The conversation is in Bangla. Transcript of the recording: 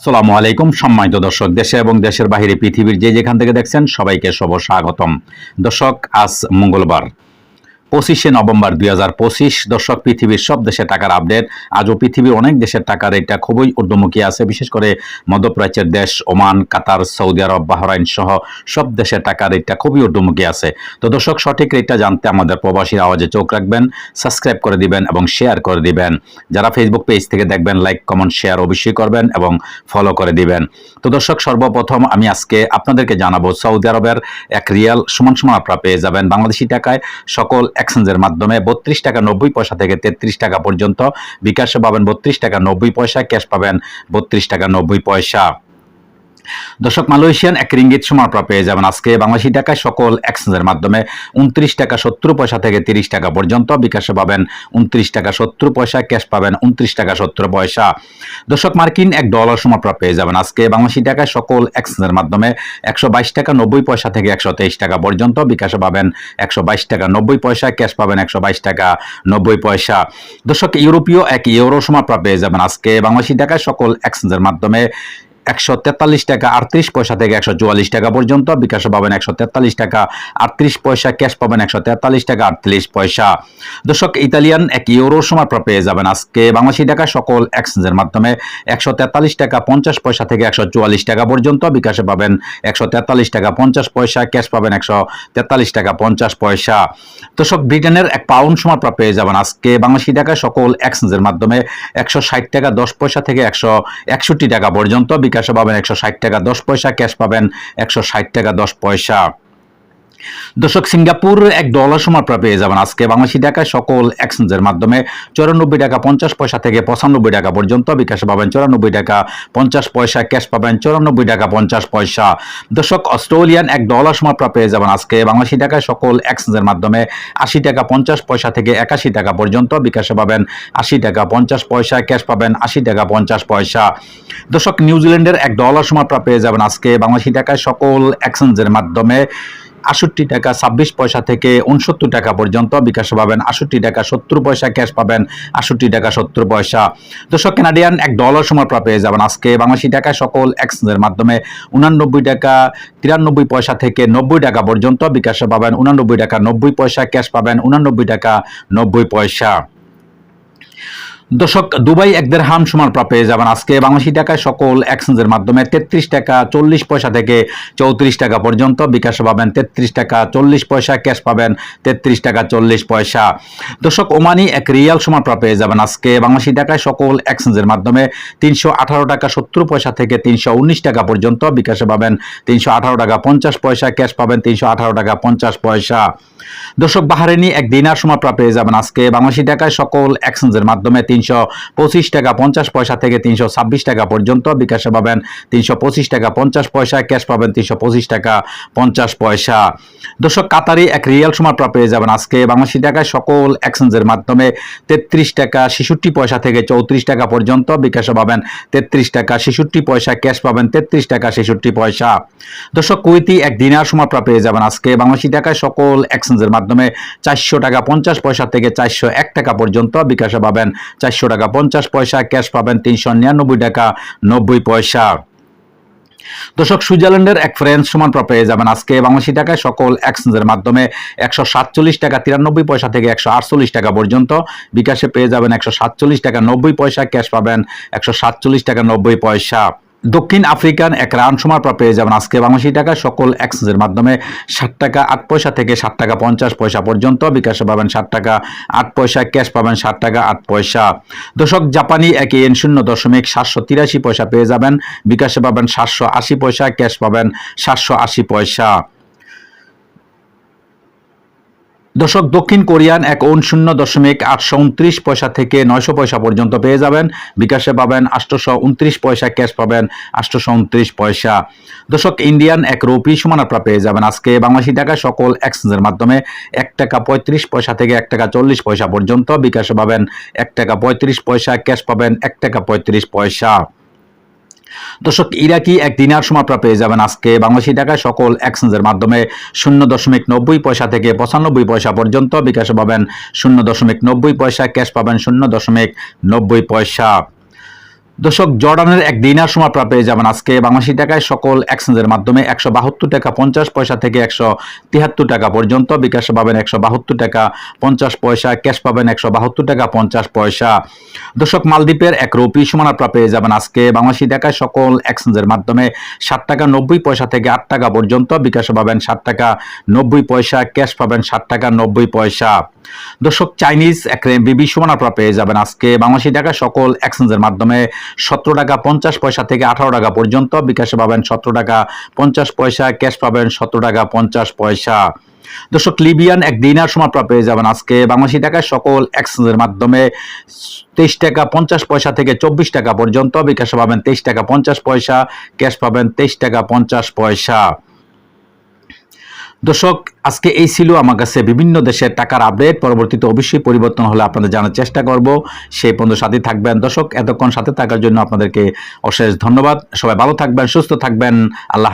আসসালামু আলাইকুম, সম্মানিত দর্শক, দেশে এবং দেশের বাহিরে পৃথিবীর যে যেখান থেকে দেখছেন সবাইকে শুভ স্বাগতম। দর্শক, আজ মঙ্গলবার। পঁচিশে নভেম্বর দুই হাজার পঁচিশ, দর্শক, পৃথিবীর সব দেশের টাকার আপডেট। আজও পৃথিবীর অনেক দেশের টাকার এটা খুবই ঊর্ধ্বমুখী আছে, বিশেষ করে মধ্যপ্রাচ্যের দেশ, Oman, Qatar, Saudi Arab, Bahrain সহ সব দেশের টাকার রেটটা খুবই ঊর্ধ্বমুখী আছে। তো দর্শক, সঠিক রেটটা জানতে আমাদের প্রবাসীর আওয়াজে চোখ রাখবেন, সাবস্ক্রাইব করে দিবেন এবং শেয়ার করে দিবেন। যারা ফেসবুক পেজ থেকে দেখবেন, লাইক, কমেন্ট, শেয়ার অবশ্যই করবেন এবং ফলো করে দিবেন। তো দর্শক, সর্বপ্রথম আমি আজকে আপনাদেরকে জানাব, সৌদি আরবের এক রিয়াল সমান সমান আপনারা পেয়ে যাবেন বাংলাদেশি টাকায়। সকল এক্সচেঞ্জের মাধ্যমে বত্রিশ টাকা নব্বই পয়সা থেকে তেত্রিশ টাকা পর্যন্ত। বিকাশে পাবেন বত্রিশ টাকা নব্বই পয়সা, ক্যাশ পাবেন বত্রিশ টাকা নব্বই পয়সা। দর্শক, মালয়েশিয়ান এক রিঙ্গিত সমান পেয়ে যাবেন। আজকে বাংলাদেশি টাকায় সকল এক্সচেঞ্জের মাধ্যমে উনত্রিশ টাকা সত্তর পয়সা থেকে তিরিশ টাকা পর্যন্ত বিকাশে পাবেন। উনত্রিশ টাকা সত্তর পয়সা, ক্যাশ পাবেন উনত্রিশ টাকা সত্তর পয়সা। দর্শক, মার্কিন এক ডলার সমান পেয়ে যাবেন। আজকে বাংলাদেশি টাকায় সকল এক্সচেঞ্জের মাধ্যমে একশো বাইশ টাকা নব্বই পয়সা থেকে একশো তেইশ টাকা পর্যন্ত বিকাশে পাবেন। একশো বাইশ টাকা নব্বই পয়সা, ক্যাশ পাবেন একশো বাইশ টাকা নব্বই পয়সা। দর্শক, ইউরোপীয় এক ইউরো সমান পেয়ে যাবেন। আজকে বাংলাদেশি টাকায় সকল এক্সচেঞ্জের মাধ্যমে একশো তেতাল্লিশ টাকা আটত্রিশ পয়সা থেকে একশো চুয়াল্লিশ টাকা পর্যন্ত। বিকাশে পাবেন একশো তেতাল্লিশ টাকা আটত্রিশ পয়সা, ক্যাশ পাবেন একশো তেতাল্লিশ টাকা আটত্রিশ পয়সা। দর্শক, ইতালিয়ান এক ইউরো সময় পেয়ে যাবেন আজকে। বাংলাদেশি টাকা সকল এক্সচেঞ্জের মাধ্যমে একশো তেতাল্লিশ টাকা পঞ্চাশ পয়সা থেকে একশো চুয়াল্লিশ টাকা পর্যন্ত। বিকাশে পাবেন একশো তেতাল্লিশ টাকা পঞ্চাশ পয়সা, ক্যাশ পাবেন একশো তেতাল্লিশ টাকা পঞ্চাশ পয়সা। দর্শক, ব্রিটেনের এক পাউন্ড সময় পেয়ে যাবেন আজকে। বাংলাদেশি টাকা সকল এক্সচেঞ্জের মাধ্যমে একশো ষাট টাকা দশ পয়সা থেকে একশো একষট্টি টাকা পর্যন্ত। বিকাশে পাবেন একশো ষাট টাকা দশ পয়সা ক্যাশ পাবেন একশো ষাট টাকা দশ পয়সা। দর্শক, সিঙ্গাপুর এক ডলার আপনারা পেয়ে যাবেন। আজকে বাংলাদেশি টাকায় সকল এক্সচেঞ্জের মাধ্যমে চৌরানব্বই টাকা পঞ্চাশ পয়সা থেকে পঁচানব্বই টাকা পর্যন্ত বিকাশ পাবেন। চৌরানব্বই টাকা পঞ্চাশ পয়সা ক্যাশ পাবেন, চৌরানব্বই টাকা পঞ্চাশ পয়সা। দর্শক, অস্ট্রেলিয়ান এক ডলার আপনারা পেয়ে যাবেন। আজকে বাংলাদেশি টাকায় সকল এক্সচেঞ্জের মাধ্যমে আশি টাকা পঞ্চাশ পয়সা থেকে একাশি টাকা পর্যন্ত বিকাশে পাবেন। আশি টাকা পঞ্চাশ পয়সা, ক্যাশ পাবেন আশি টাকা পঞ্চাশ পয়সা। দর্শক নিউজিল্যান্ডের এক ডলার আপনারা পেয়ে যাবেন। আজকে বাংলাদেশি টাকায় সকল এক্সচেঞ্জের মাধ্যমে আষট্টি টাকা, ছাব্বিশ পয়সা থেকে উনসত্তর টাকা পর্যন্ত বিকাশ পাবেন। আষট্টি টাকা, সত্তর পয়সা ক্যাশ পাবেন। আষট্টি টাকা, সত্তর পয়সা। দর্শক কানাডিয়ান এক ডলার সময় পেয়ে যাবেন। আজকে বাংলাদেশি টাকা সকল এক্সচেঞ্জের মাধ্যমে উনানব্বই টাকা, তিরানব্বই পয়সা থেকে নব্বই টাকা পর্যন্ত বিকাশ পাবেন। উনানব্বই টাকা, নব্বই পয়সা ক্যাশ পাবেন। উনানব্বই টাকা, নব্বই পয়সা। দর্শক, দুবাই এক দেড় হাম সমান পেয়ে যাবেন। আজকে বাংলাদেশি টাকায় সকল এক্সচেঞ্জের মাধ্যমে তেত্রিশ টাকা চল্লিশ পয়সা থেকে চৌত্রিশ টাকা পর্যন্ত বিকাশ পাবেন। তেত্রিশ টাকা চল্লিশ পয়সা, ক্যাশ পাবেন তেত্রিশ টাকা চল্লিশ পয়সা। দর্শক, ওমানি এক রিয়াল সমান পেয়ে যাবেন। আজকে বাংলাদেশি টাকায় সকল এক্সচেঞ্জের মাধ্যমে তিনশো আঠারো টাকা সত্তর পয়সা থেকে তিনশো উনিশ টাকা পর্যন্ত বিকাশে পাবেন। তিনশো আঠারো টাকা পঞ্চাশ পয়সা, ক্যাশ পাবেন তিনশো আঠারো টাকা পঞ্চাশ পয়সা। দর্শক, বাহারেনি এক দিনার প্রাপ্য পেয়ে যাবেন। আজকে বাংলাদেশি টাকায় সকল এক্সচেঞ্জের মাধ্যমে তিনশো পঁচিশ টাকা পঞ্চাশ পয়সা থেকে তিনশো ছাব্বিশ টাকা পর্যন্ত। বিকাশে পাবেন তিনশো পঁচিশ টাকা পঞ্চাশ পয়সা, ক্যাশ পাবেন তিনশো পঁচিশ টাকা পঞ্চাশ পয়সা। দর্শক, কাতারি এক রিয়াল প্রাপ্য পেয়ে যাবেন আজকে। বাংলাদেশি টাকায় সকল এক্সচেঞ্জের মাধ্যমে তেত্রিশ টাকা ছেষট্টি পয়সা থেকে চৌত্রিশ টাকা পর্যন্ত। বিকাশে পাবেন তেত্রিশ টাকা ছেষট্টি পয়সা, ক্যাশ পাবেন তেত্রিশ টাকা ছেষট্টি পয়সা। দর্শক কুইতি এক দিনার সময় প্রাপ্য পেয়ে যাবেন আজকে। বাংলাদেশি টাকায় সকল এক্সচেঞ্জের মাধ্যমে চারশো টাকা পঞ্চাশ পয়সা থেকে চারশো এক টাকা পর্যন্ত। বিকাশে পাবেন চারশো টাকা, পঞ্চাশ পয়সা, ক্যাশ পাবেন তিনশো নিরানব্বই টাকা, নব্বই পয়সা। দর্শক, সুইজারল্যান্ডের এক ফ্রেন্স সমান প্রাপ্ত পেয়ে যাবেন আজকে বাংলাদেশি টাকায় সকল এক্সচেঞ্জের মাধ্যমে একশো সাতচল্লিশ টাকা, তিরানব্বই পয়সা থেকে একশো আটচল্লিশ টাকা পর্যন্ত। বিকাশে পেয়ে যাবেন একশো সাতচল্লিশ টাকা, নব্বই পয়সা, ক্যাশ পাবেন একশো সাতচল্লিশ টাকা, নব্বই পয়সা। দক্ষিণ আফ্রিকান এক রান সময় প্রাপ্ত পেয়ে যাবেন আজকে বাংলাদেশি টাকা। সকল এক্সচেঞ্জের মাধ্যমে ষাট টাকা, আট পয়সা থেকে ষাট টাকা, পঞ্চাশ পয়সা পর্যন্ত বিকাশে পাবেন ষাট টাকা, আট পয়সা, ক্যাশ পাবেন ষাট টাকা, আট পয়সা। দশক জাপানি এক এন শূন্য দশমিক সাতশো তিরাশি পয়সা পেয়ে যাবেন। বিকাশে পাবেন সাতশো আশি পয়সা, ক্যাশ পাবেন সাতশো আশি পয়সা। দশক দক্ষিণ কোরিয়ান এক শূন্য দশমিক আটশো উনত্রিশ পয়সা থেকে নয়শো পয়সা পর্যন্ত পেয়ে যাবেন। বিকাশে পাবেন আটশোশো উনত্রিশ পয়সা, ক্যাশ পাবেন আটশোশো উনত্রিশ পয়সা। দশক ইন্ডিয়ান এক রুপি সমান আপনারা পেয়ে যাবেন আজকে বাংলাদেশি টাকা সকল এক্সচেঞ্জের মাধ্যমে। এক টাকা পঁয়ত্রিশ পয়সা থেকে এক টাকা চল্লিশ পয়সা পর্যন্ত বিকাশে পাবেন এক টাকা পঁয়ত্রিশ পয়সা, ক্যাশ পাবেন এক টাকা পঁয়ত্রিশ পয়সা। দর্শক ইরাকি এক দিনার সময় আপনারা পেয়ে যাবেন আজকে? বাংলাদেশি টাকায় সকল এক্সচেঞ্জের মাধ্যমে শূন্য দশমিক নব্বই পয়সা থেকে পঁচানব্বই পয়সা পর্যন্ত বিকাশে পাবেন। শূন্য দশমিক নব্বই পয়সা ক্যাশ পাবেন শূন্য দশমিক নব্বই পয়সা। দর্শক, জর্ডানের এক দিনার সময় প্রাপ্য পেয়ে যাবেন আজকে বাংলাদেশি টাকায় সকল এক্সচেঞ্জের মাধ্যমে একশো বাহাত্তর টাকা পঞ্চাশ পয়সা থেকে একশো তিয়াত্তর টাকা পর্যন্ত। বিকাশ পাবেন একশো বাহাত্তর টাকা পঞ্চাশ পয়সা, ক্যাশ পাবেন একশো বাহাত্তর টাকা পঞ্চাশ পয়সা। দর্শক, মালদ্বীপের এক রুপি সমান আপনারা পেয়ে যাবেন আজকে বাংলাদেশি টাকায় সকল এক্সচেঞ্জের মাধ্যমে ষাট টাকা নব্বই পয়সা থেকে আট টাকা পর্যন্ত। বিকাশ পাবেন ষাট টাকা নব্বই পয়সা, ক্যাশ পাবেন ষাট টাকা নব্বই পয়সা। দর্শক, চাইনিজ বিবি সমান আপনারা পেয়ে যাবেন আজকে বাংলাদেশি টাকা সকল এক্সচেঞ্জের মাধ্যমে। সতেরো টাকা পঞ্চাশ পয়সা থেকে আঠারো টাকা পর্যন্ত। বিকাশে পাবেন সতেরো টাকা পঞ্চাশ পয়সা, ক্যাশ পাবেন সতেরো টাকা পঞ্চাশ পয়সা। দর্শক, লিবিয়ান এক দিনার সময় আপনারা পেয়ে যাবেন আজকে বাংলাদেশি টাকায় সকল এক্সচেঞ্জের মাধ্যমে। তেইশ টাকা পঞ্চাশ পয়সা থেকে চব্বিশ টাকা পর্যন্ত। বিকাশে পাবেন তেইশ টাকা পঞ্চাশ পয়সা, ক্যাশ পাবেন তেইশ টাকা পঞ্চাশ পয়সা। দর্শক, আজকে এই ছিল আমার কাছে বিভিন্ন দেশের টাকার আপডেট পরবর্তীতে অবশ্যই পরিবর্তন হলে আপনাদের জানার চেষ্টা করব। সেই পর্যন্ত সাথে থাকবেন। দর্শক, এতক্ষণ সাথে থাকার জন্য আপনাদেরকে অশেষ ধন্যবাদ। সবাই ভালো থাকবেন, সুস্থ থাকবেন। আল্লাহ